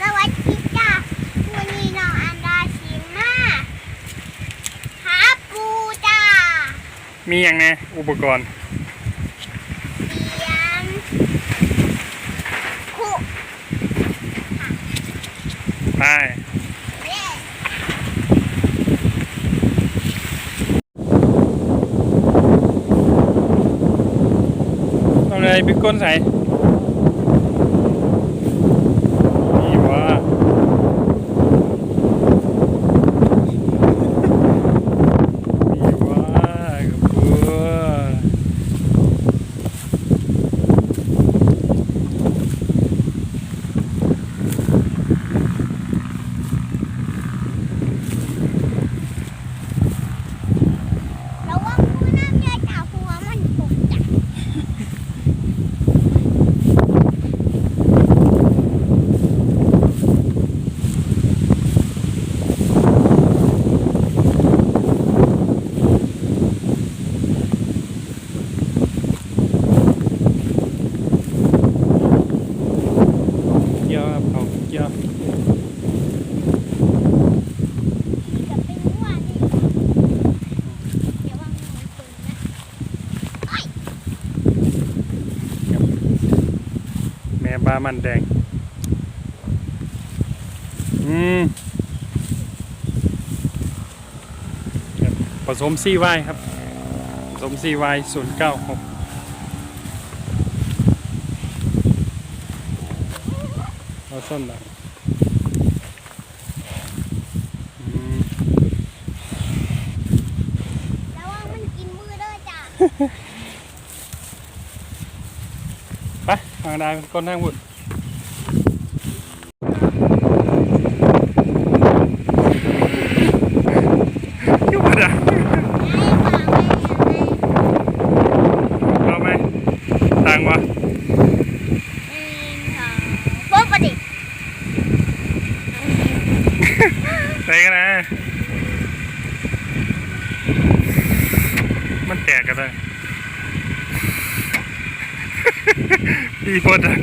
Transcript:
สวัสดีจ้าวันนี้น้องอันดาชิมมาหาปูจ้ามีอย่างไงอุปกรณ์เสียมคุไปเย่เอาเลยบิ๊กก้นใส่นี่ว่านี่ว่ากับบัว ระวังปูน้ำเยอะจ้าหัวมันปุกจ้ะ เกี่ยวครับ เกียวแม่บ้ามันแดง อืมผสมซีไวครับผสมซีไวศูนย์เก้าหก เอาส้นหลังอืมระวังมันกินมือเด้อจ้าไปทางดาวก้นทางบุญยุบดาเอาไหมตังวะ โป๊ะปะดิ ไหนกันนะ มันแตกกันเลยอีพดอะ